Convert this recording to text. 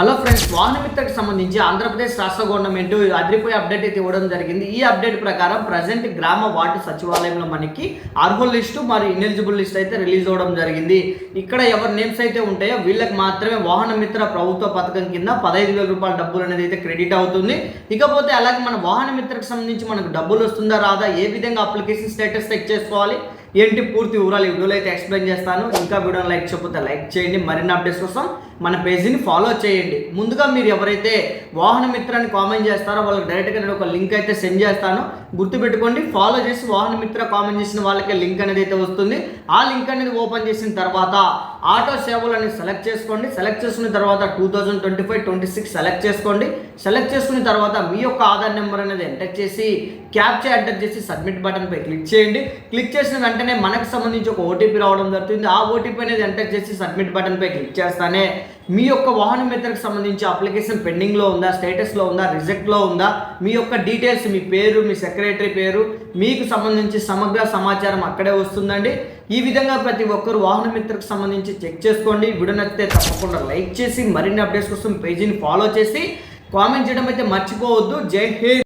Hello friends వాహన మిత్రకు సంబంధించి ఆంధ్రప్రదేశ్ రాష్ట్ర గవర్నమెంట్ అదిరిపోయే అప్డేట్ అయితే ఇవ్వడం జరిగింది. ఈ అప్డేట్ ప్రకారం ప్రజెంట్ గ్రామ వార్డు సచివాలయంలో మనకి అర్హుల లిస్టు మరి ఇనెలిజిబుల్ లిస్ట్ అయితే రిలీజ్ అవ్వడం జరిగింది. ఇక్కడ ఎవరి నేమ్స్ అయితే ఉంటాయో వీళ్ళకి మాత్రమే వాహన మిత్ర ప్రభుత్వ పథకం కింద పదహైదు వేల రూపాయల డబ్బులు అనేది అయితే క్రెడిట్ అవుతుంది. ఇకపోతే అలాగే మన వాహన మిత్రకు సంబంధించి మనకు డబ్బులు వస్తుందా రాదా ఏ విధంగా అప్లికేషన్ స్టేటస్ చెక్ చేసుకోవాలి ఏంటి పూర్తి వివరాలు ఈ వీడియోలో అయితే ఎక్స్ప్లెయిన్ చేస్తాను. ఇంకా వీడియోని లైక్ చెప్పితే లైక్ చేయండి. మరిన్ని అప్డేట్స్ కోసం మన పేజీని ఫాలో చేయండి. ముందుగా మీరు ఎవరైతే వాహన మిత్రాన్ని కామెంట్ చేస్తారో వాళ్ళకి డైరెక్ట్గా నేను ఒక లింక్ అయితే సెండ్ చేస్తాను. గుర్తుపెట్టుకోండి ఫాలో చేసి వాహన మిత్ర కామెంట్ చేసిన వాళ్ళకి లింక్ అనేది అయితే వస్తుంది. ఆ లింక్ అనేది ఓపెన్ చేసిన తర్వాత ఆటో సేవలు అనేది సెలెక్ట్ చేసుకోండి. సెలెక్ట్ చేసుకున్న తర్వాత two thousand twenty five twenty six select చేసుకోండి. సెలెక్ట్ చేసుకున్న తర్వాత మీ యొక్క ఆధార్ నెంబర్ అనేది ఎంటర్ చేసి క్యాప్చర్ ఎంటర్ చేసి సబ్మిట్ బటన్పై క్లిక్ చేయండి. క్లిక్ చేసిన వెంటనే మనకు సంబంధించి ఒక ఓటీపీ రావడం జరుగుతుంది. ఆ ఓటీపీ అనేది ఎంటర్ చేసి సబ్మిట్ బటన్పై క్లిక్ చేస్తానే మీ యొక్క వాహన మిత్రకు సంబంధించి అప్లికేషన్ పెండింగ్లో ఉందా స్టేటస్లో ఉందా రిజెక్ట్లో ఉందా మీ యొక్క డీటెయిల్స్ మీ పేరు మీ సెక్రటరీ పేరు మీకు సంబంధించి సమగ్ర సమాచారం అక్కడే వస్తుందండి. ఈ విధంగా ప్రతి ఒక్కరు వాహన మిత్రకు సంబంధించి చెక్ చేసుకోండి. వీడియో నచ్చితే తప్పకుండా లైక్ చేసి మరిన్ని అప్డేట్స్ కోసం పేజీని ఫాలో చేసి కామెంట్ చేయడం అయితే మర్చిపోవద్దు. జై హింద్!